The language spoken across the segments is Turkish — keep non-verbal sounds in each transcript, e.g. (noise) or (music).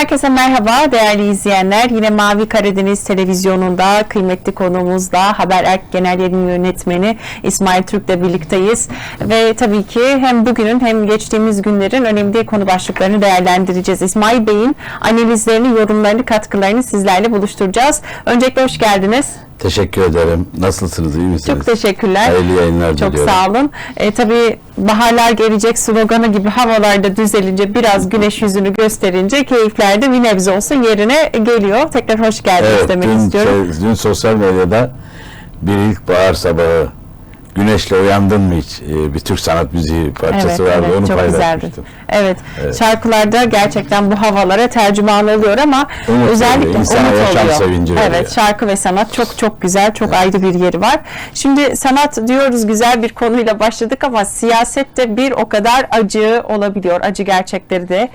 Herkese merhaba değerli izleyenler. Yine Mavi Karadeniz televizyonunda kıymetli konuğumuzla Haber Erk Genel Yayın Yönetmeni İsmail Türk'le birlikteyiz. Ve tabii ki hem bugünün hem geçtiğimiz günlerin önemli konu başlıklarını değerlendireceğiz. İsmail Bey'in analizlerini, yorumlarını, katkılarını sizlerle buluşturacağız. Öncelikle hoş geldiniz. Teşekkür ederim. Nasılsınız? iyi misiniz? Çok teşekkürler. Hayırlı yayınlar Çok diliyorum. sağ olun. E, tabii baharlar gelecek sloganı gibi havalarda düzelince biraz güneş yüzünü gösterince keyifler de bir nebze olsun yerine geliyor. Tekrar hoş geldiniz Evet, demek dün, istiyorum. şey, dün sosyal medyada bir ilkbahar sabahı güneşle uyandın mı hiç? Ee, bir Türk sanat müziği parçası vardı. Onu çok güzeldi. paylaşmıştım. Evet, şarkılarda gerçekten bu havalara tercüman oluyor ama Umut özellikle veriyor, insana umut yaşam oluyor. sevinci Evet, veriyor. şarkı ve sanat çok çok güzel, çok ayrı bir yeri var. Şimdi sanat diyoruz güzel bir konuyla başladık ama siyasette bir o kadar acı olabiliyor. Acı gerçekleri de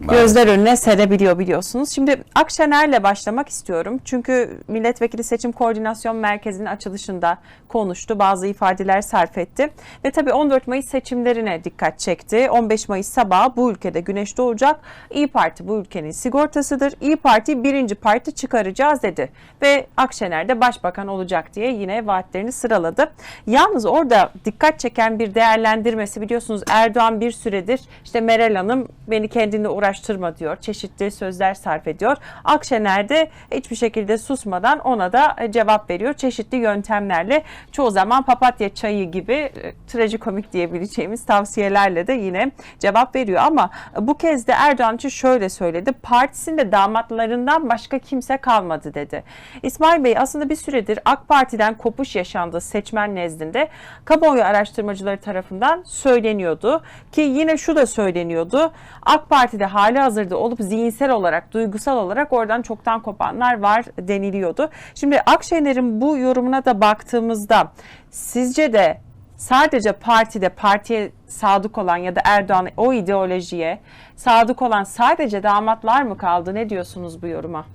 gözler önüne serebiliyor biliyorsunuz. Şimdi Akşener'le başlamak istiyorum. Çünkü Milletvekili Seçim Koordinasyon Merkezi'nin açılışında konuştu. Bazı ifadeler sarf etti. Ve tabii 14 Mayıs seçimlerine dikkat çekti. 15 Mayıs sabahı bu ülkede güneş doğacak. İyi Parti bu ülkenin sigortasıdır. İyi Parti birinci parti çıkaracağız dedi. Ve Akşener de başbakan olacak diye yine vaatlerini sıraladı. Yalnız orada dikkat çeken bir değerlendirmesi biliyorsunuz Erdoğan bir süredir işte Meral Hanım beni kendine uğraştırma diyor. Çeşitli sözler sarf ediyor. Akşener de hiçbir şekilde susmadan ona da e, cevap veriyor. Çeşitli yöntemlerle çoğu zaman papatya çayı gibi e, trajikomik diyebileceğimiz tavsiyelerle de yine cevap veriyor. Ama bu kez de Erdoğan için şöyle söyledi. Partisinde damatlarından başka kimse kalmadı dedi. İsmail Bey aslında bir süredir AK Parti'den kopuş yaşandı seçmen nezdinde. Kamuoyu araştırmacıları tarafından söyleniyordu. Ki yine şu da söyleniyordu. AK Parti'de hali hazırda olup zihinsel olarak, duygusal olarak oradan çoktan kopanlar var deniliyordu. Şimdi Akşener'in bu yorumuna da baktığımızda sizce de sadece partide partiye sadık olan ya da Erdoğan o ideolojiye sadık olan sadece damatlar mı kaldı? Ne diyorsunuz bu yoruma?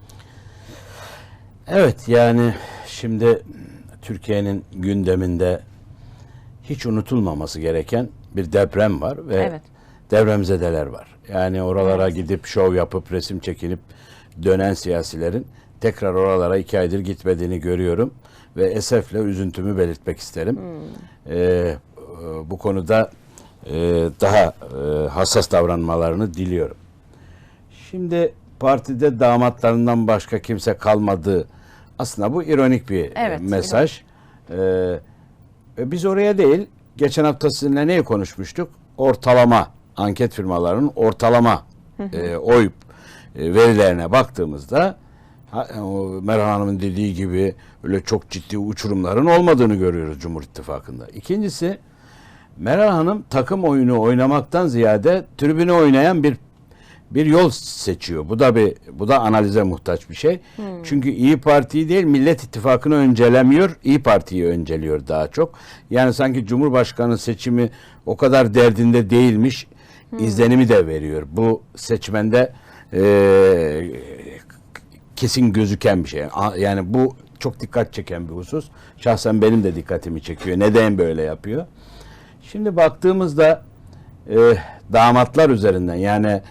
Evet yani şimdi Türkiye'nin gündeminde hiç unutulmaması gereken bir deprem var ve Evet. Depremzedeler var. Yani oralara Evet. gidip şov yapıp resim çekinip dönen siyasilerin tekrar oralara iki aydır gitmediğini görüyorum ve esefle üzüntümü belirtmek isterim. Ee, e, bu konuda e, daha e, hassas davranmalarını diliyorum. Şimdi partide damatlarından başka kimse kalmadı. Aslında bu ironik bir Evet, mesaj. Ee, ve biz oraya değil, geçen hafta sizinle neyi konuşmuştuk? Ortalama, anket firmalarının ortalama e, oy e, verilerine baktığımızda o Meral Hanım'ın dediği gibi öyle çok ciddi uçurumların olmadığını görüyoruz Cumhur İttifakı'nda. İkincisi Meral Hanım takım oyunu oynamaktan ziyade tribüne oynayan bir bir yol seçiyor. Bu da bir bu da analize muhtaç bir şey. Çünkü İyi Parti'yi değil Millet İttifakı'nı öncelemiyor, İyi Parti'yi önceliyor daha çok. Yani sanki Cumhurbaşkanı seçimi o kadar derdinde değilmiş izlenimi de veriyor. Bu seçmende eee, kesin gözüken bir şey. Yani bu çok dikkat çeken bir husus. Şahsen benim de dikkatimi çekiyor. Neden böyle yapıyor? Şimdi baktığımızda e, damatlar üzerinden yani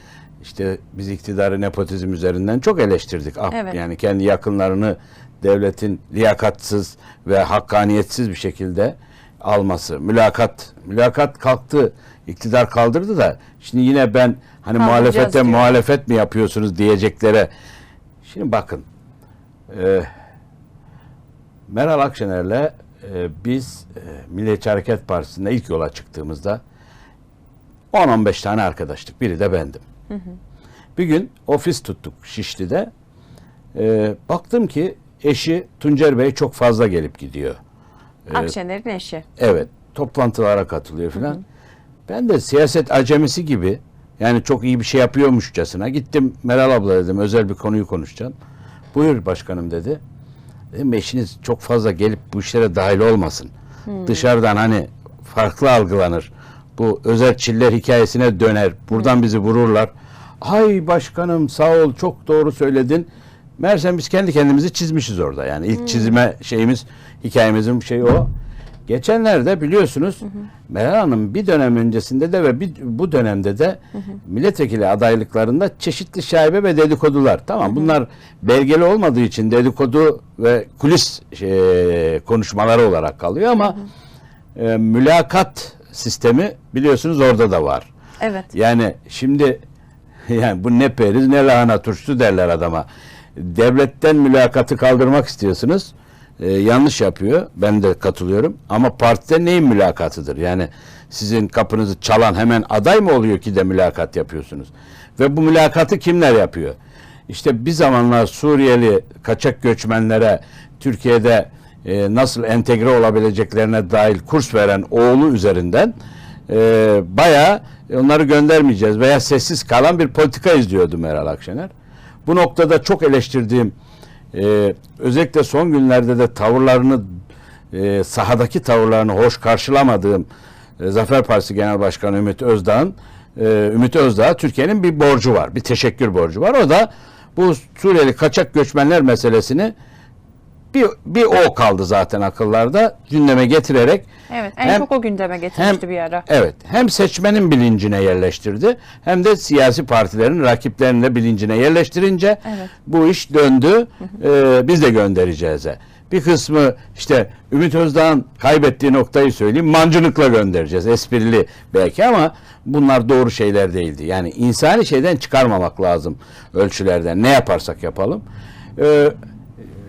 işte biz iktidarı nepotizm üzerinden çok eleştirdik. Ah, Evet. Yani kendi yakınlarını devletin liyakatsız ve hakkaniyetsiz bir şekilde alması. Mülakat, mülakat kalktı. iktidar kaldırdı da şimdi yine ben hani muhalefete diyor. muhalefet mi yapıyorsunuz diyeceklere. Şimdi bakın. E, Meral Akşener'le e, biz e, Milliyetçi Hareket Partisi'nde ilk yola çıktığımızda 10-15 tane arkadaştık. Biri de bendim. Bir gün ofis tuttuk Şişli'de. E, baktım ki eşi Tuncer Bey çok fazla gelip gidiyor. Akşener'in eşi. Evet. Toplantılara katılıyor filan. Ben de siyaset acemisi gibi yani çok iyi bir şey yapıyormuşçasına gittim Meral abla dedim özel bir konuyu konuşacağım. Buyur başkanım dedi. Dedim eşiniz çok fazla gelip bu işlere dahil olmasın. Dışarıdan hani farklı algılanır. Bu özel çiller hikayesine döner. Buradan bizi vururlar. Ay başkanım sağ ol çok doğru söyledin. Meğersem biz kendi kendimizi çizmişiz orada. Yani ilk çizime şeyimiz hikayemizin şeyi o. Geçenlerde biliyorsunuz Meral Hanım bir dönem öncesinde de ve bir, bu dönemde de milletvekili adaylıklarında çeşitli şaibe ve dedikodular. Tamam bunlar belgeli olmadığı için dedikodu ve kulis şey, konuşmaları olarak kalıyor ama e, mülakat sistemi biliyorsunuz orada da var. Evet. Yani şimdi (laughs) yani bu ne periz ne lahana turşusu derler adama. Devletten mülakatı kaldırmak istiyorsunuz. Ee, yanlış yapıyor. Ben de katılıyorum. Ama partide neyin mülakatıdır? Yani sizin kapınızı çalan hemen aday mı oluyor ki de mülakat yapıyorsunuz? Ve bu mülakatı kimler yapıyor? İşte bir zamanlar Suriyeli kaçak göçmenlere Türkiye'de e, nasıl entegre olabileceklerine dair kurs veren oğlu üzerinden e, bayağı onları göndermeyeceğiz veya sessiz kalan bir politika izliyordu Meral Akşener. Bu noktada çok eleştirdiğim e, özellikle son günlerde de tavırlarını e, sahadaki tavırlarını hoş karşılamadığım e, Zafer Partisi Genel Başkanı Ümit Özdağ'ın e, Ümit Özdağ'a Türkiye'nin bir borcu var. Bir teşekkür borcu var. O da bu Suriyeli kaçak göçmenler meselesini bir, bir o kaldı zaten akıllarda gündeme getirerek Evet. En Hem- çok o gündeme getirmişti bir ara. Evet. Hem seçmenin bilincine yerleştirdi hem de siyasi partilerin rakiplerinin de bilincine yerleştirince Evet. bu iş döndü. Ee, biz de göndereceğize. Bir kısmı işte Ümit Özdağ'ın kaybettiği noktayı söyleyeyim. Mancınıkla göndereceğiz. Esprili belki ama bunlar doğru şeyler değildi. Yani insani şeyden çıkarmamak lazım ölçülerden. Ne yaparsak yapalım. Ee,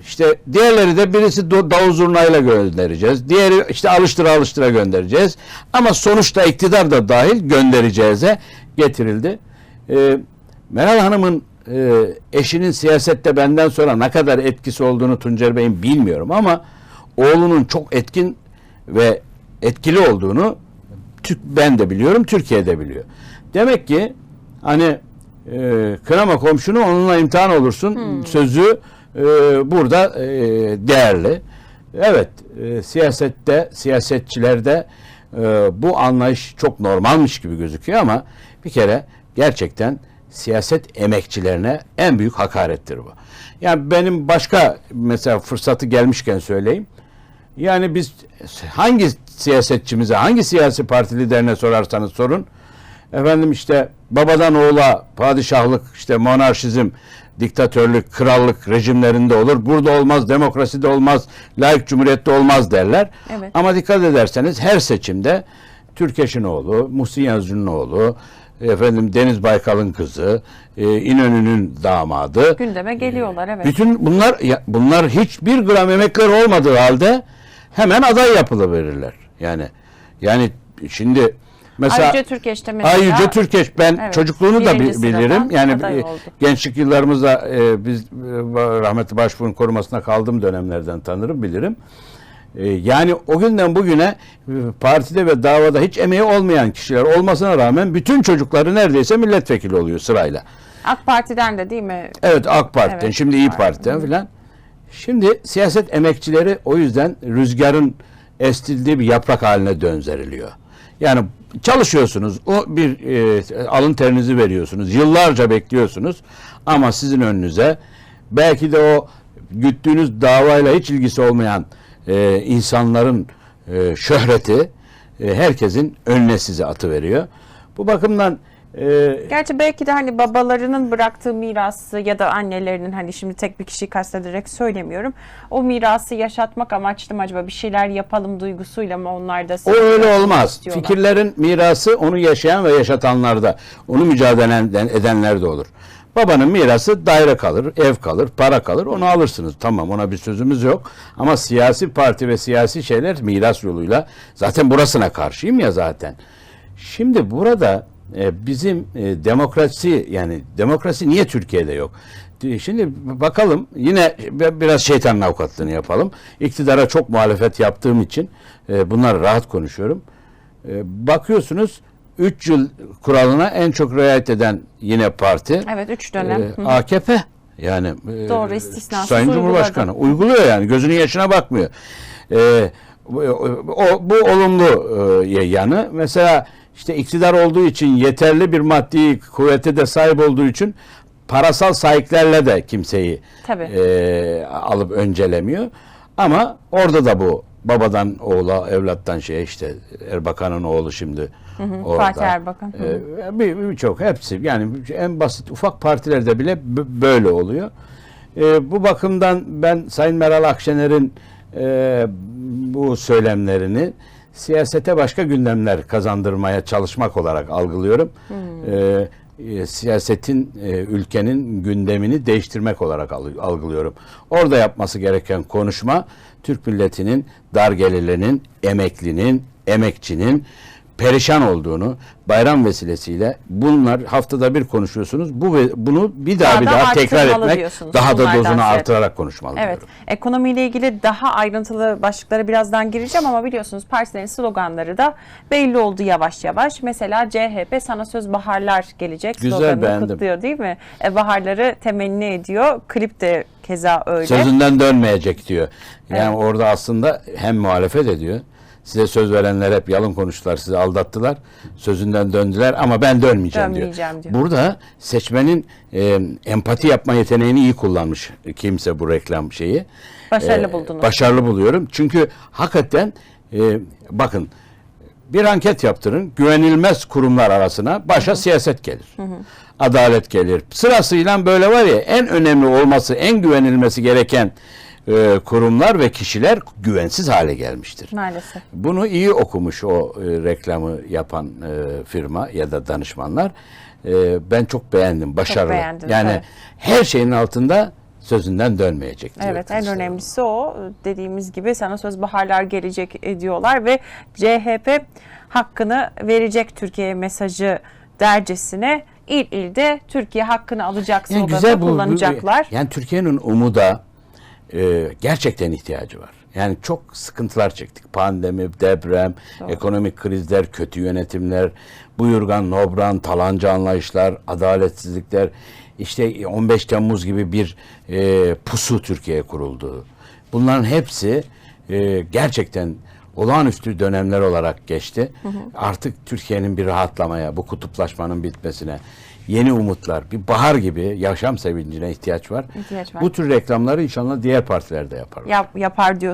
işte diğerleri de birisi davul zurnayla göndereceğiz. Diğeri işte alıştıra alıştıra göndereceğiz. Ama sonuçta iktidar da dahil göndereceğize getirildi. Ee, Meral Hanım'ın e, eşinin siyasette benden sonra ne kadar etkisi olduğunu Tuncer Bey'in bilmiyorum ama oğlunun çok etkin ve etkili olduğunu Türk ben de biliyorum, Türkiye'de biliyor. Demek ki hani e, kınama komşunu onunla imtihan olursun sözü e, burada e, değerli. Evet, e, siyasette, siyasetçilerde e, bu anlayış çok normalmiş gibi gözüküyor ama bir kere gerçekten siyaset emekçilerine en büyük hakarettir bu. Yani benim başka mesela fırsatı gelmişken söyleyeyim. Yani biz hangi siyasetçimize, hangi siyasi parti liderine sorarsanız sorun. Efendim işte babadan oğula padişahlık, işte monarşizm, diktatörlük, krallık rejimlerinde olur. Burada olmaz, demokraside olmaz, layık cumhuriyette olmaz derler. Evet. Ama dikkat ederseniz her seçimde Türkeş'in oğlu, Muhsin Yazıcı'nın oğlu, efendim Deniz Baykal'ın kızı, e, İnönü'nün damadı. Gündeme geliyorlar evet. Bütün bunlar ya- bunlar hiçbir gram emekleri olmadığı halde hemen aday yapılıverirler. Yani yani şimdi mesela Ayrıca Türkeş'te mesela Ayrıca Türkeş ben Evet, çocukluğunu da bilirim. Yani e, gençlik yıllarımızda e, biz e, rahmetli başbuğun korumasına kaldığım dönemlerden tanırım bilirim. E, yani o günden bugüne e, partide ve davada hiç emeği olmayan kişiler olmasına rağmen bütün çocukları neredeyse milletvekili oluyor sırayla. AK Parti'den de değil mi? Evet AK Parti'den, Evet, şimdi İyi. Parti'den filan. Şimdi siyaset emekçileri o yüzden rüzgarın estildiği bir yaprak haline dönzeriliyor. Yani çalışıyorsunuz, o bir e, alın terinizi veriyorsunuz, yıllarca bekliyorsunuz ama sizin önünüze belki de o güttüğünüz davayla hiç ilgisi olmayan e, insanların e, şöhreti e, herkesin önüne size atıveriyor. Bu bakımdan e, Gerçi belki de hani babalarının bıraktığı mirası ya da annelerinin hani şimdi tek bir kişiyi kastederek söylemiyorum. O mirası yaşatmak amaçlı mı acaba bir şeyler yapalım duygusuyla mı onlar da O öyle olmaz. istiyorlar? Fikirlerin mirası onu yaşayan ve yaşatanlarda, onu mücadele eden- edenlerde olur. Babanın mirası daire kalır, ev kalır, para kalır. Onu alırsınız. Tamam ona bir sözümüz yok. Ama siyasi parti ve siyasi şeyler miras yoluyla zaten burasına karşıyım ya zaten. Şimdi burada e, bizim e, demokrasi yani demokrasi niye Türkiye'de yok? E, Şimdi bakalım yine bi- biraz şeytanın avukatlığını yapalım. İktidara çok muhalefet yaptığım için e, bunları rahat konuşuyorum. E, bakıyorsunuz 3 yıl kuralına en çok riayet eden yine parti Evet 3 dönem. e. AKP. Yani e, Doğru, istisnasız Sayın uyguladı. Cumhurbaşkanı uyguluyor yani gözünün yaşına bakmıyor. E, bu, o, bu olumlu e, yanı. Mesela işte iktidar olduğu için yeterli bir maddi kuvvete de sahip olduğu için parasal sahiplerle de kimseyi Tabii. e, alıp öncelemiyor. Ama orada da bu babadan oğula, evlattan şey işte Erbakan'ın oğlu şimdi orada. Fatih Erbakan. Hı. Ee, bir- birçok hepsi yani en basit ufak partilerde bile böyle oluyor. Ee, bu bakımdan ben Sayın Meral Akşener'in e, bu söylemlerini siyasete başka gündemler kazandırmaya çalışmak olarak algılıyorum. Ee, e, siyasetin e, ülkenin gündemini değiştirmek olarak al- algılıyorum. Orada yapması gereken konuşma Türk milletinin, dar gelirlinin, emeklinin, emekçinin perişan olduğunu bayram vesilesiyle bunlar haftada bir konuşuyorsunuz. Bu ve bunu bir daha, Daha bir da daha tekrar etmek, diyorsunuz daha da dozunu sonra. artırarak konuşmalı Evet. diyorum. Ekonomiyle ilgili daha ayrıntılı başlıklara birazdan gireceğim ama biliyorsunuz partilerin sloganları da belli oldu yavaş yavaş. Mesela CHP sana söz baharlar gelecek Güzel, sloganını beğendim. kutluyor değil mi? E, baharları temenni ediyor. Klip de keza öyle. Sözünden dönmeyecek diyor. Yani Evet. orada aslında hem muhalefet ediyor. Size söz verenler hep yalın konuştular, sizi aldattılar. Sözünden döndüler ama ben dönmeyeceğim, Dönmeyeceğim diyor. Burada seçmenin e, empati yapma yeteneğini iyi kullanmış kimse bu reklam şeyi. Başarılı E, buldunuz. Başarılı buluyorum. Çünkü hakikaten e, bakın bir anket yaptırın. Güvenilmez kurumlar arasına başa siyaset gelir. Adalet gelir. Sırasıyla böyle var ya en önemli olması, en güvenilmesi gereken e, kurumlar ve kişiler güvensiz hale gelmiştir. Maalesef. Bunu iyi okumuş o e, reklamı yapan e, firma ya da danışmanlar. E, ben çok beğendim, başarılı. beğendin, yani evet. her şeyin altında sözünden dönmeyecek diyor Evet en önemlisi o. Dediğimiz gibi sana söz baharlar gelecek ediyorlar ve CHP hakkını verecek Türkiye'ye mesajı dercesine il ilde Türkiye hakkını alacak Yani sloganı güzel bu- bu- kullanacaklar. yani Türkiye'nin umuda e, gerçekten ihtiyacı var. Yani çok sıkıntılar çektik. Pandemi, deprem, ekonomik krizler, kötü yönetimler, buyurgan, nobran, talancı anlayışlar, adaletsizlikler. İşte 15 Temmuz gibi bir e, pusu Türkiye'ye kuruldu. Bunların hepsi e, gerçekten olağanüstü dönemler olarak geçti. Artık Türkiye'nin bir rahatlamaya, bu kutuplaşmanın bitmesine, yeni umutlar, bir bahar gibi yaşam sevincine ihtiyaç var. İhtiyaç var. Bu tür reklamları inşallah diğer partiler de yapar. Yap, yapar diyorsun.